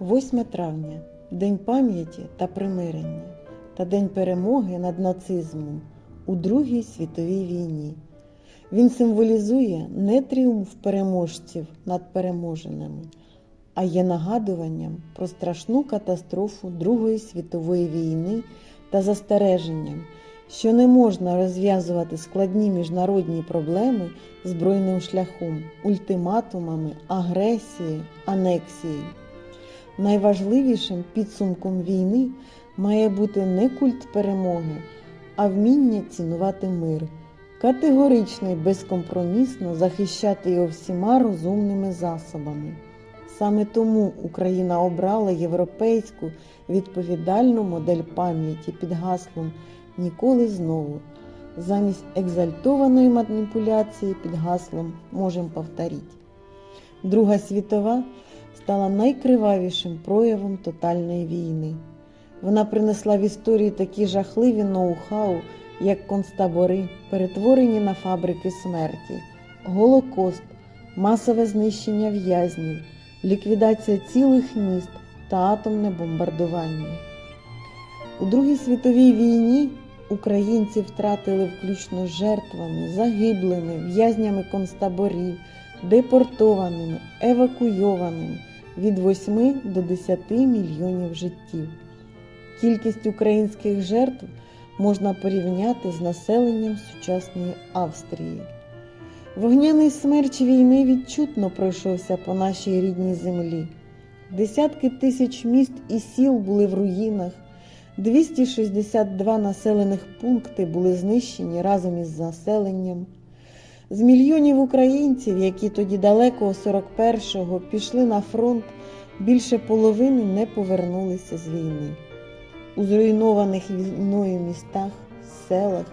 8 травня День пам'яті та примирення та День перемоги над нацизмом у Другій світовій війні. Він символізує не тріумф переможців над переможеними, а є нагадуванням про страшну катастрофу Другої світової війни та застереженням, що не можна розв'язувати складні міжнародні проблеми збройним шляхом, ультиматумами, агресією, анексією. Найважливішим підсумком війни має бути не культ перемоги, а вміння цінувати мир, категорично і безкомпромісно захищати його всіма розумними засобами. Саме тому Україна обрала європейську відповідальну модель пам'яті під гаслом Ніколи знову, замість екзальтованої маніпуляції під гаслом Можем повторіть. Друга світова стала найкривавішим проявом тотальної війни. Вона принесла в історію такі жахливі ноу-хау, як концтабори, перетворені на фабрики смерті, Голокост, масове знищення в'язнів, ліквідація цілих міст та атомне бомбардування. У Другій світовій війні українці втратили включно з жертвами, загиблими, в'язнями концтаборів, депортованими, евакуйованими від 8 до 10 мільйонів життів. Кількість українських жертв можна порівняти з населенням сучасної Австрії. Вогняний смерч війни відчутно пройшовся по нашій рідній землі. Десятки тисяч міст і сіл були в руїнах, 262 населених пункти були знищені разом із населенням. З мільйонів українців, які тоді далекого 41-го пішли на фронт, більше половини не повернулися з війни. У зруйнованих війною містах, селах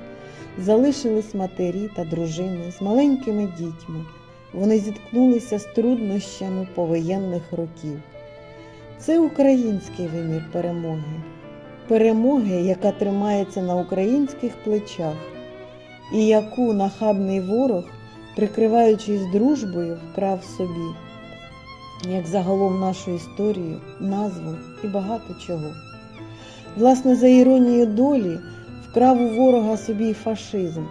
залишились матері та дружини з маленькими дітьми. Вони зіткнулися з труднощами повоєнних років. Це український вимір перемоги, перемоги, яка тримається на українських плечах, і яку нахабний ворог, прикриваючись дружбою, вкрав собі, як загалом нашу історію, назву і багато чого. Власне, за іронією долі, вкрав у ворога собі фашизм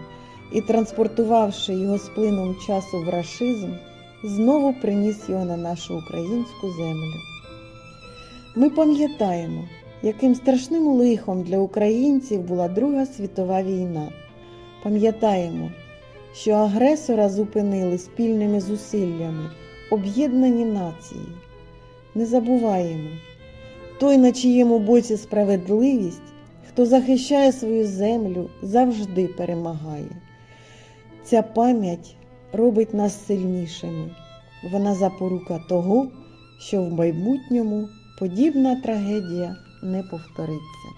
і, транспортувавши його з плином часу в рашизм, знову приніс його на нашу українську землю. Ми пам'ятаємо, яким страшним лихом для українців була Друга світова війна. Пам'ятаємо, що агресора зупинили спільними зусиллями об'єднані нації. Не забуваємо, той, на чиєму боці справедливість, хто захищає свою землю, завжди перемагає. Ця пам'ять робить нас сильнішими. Вона запорука того, що в майбутньому подібна трагедія не повториться.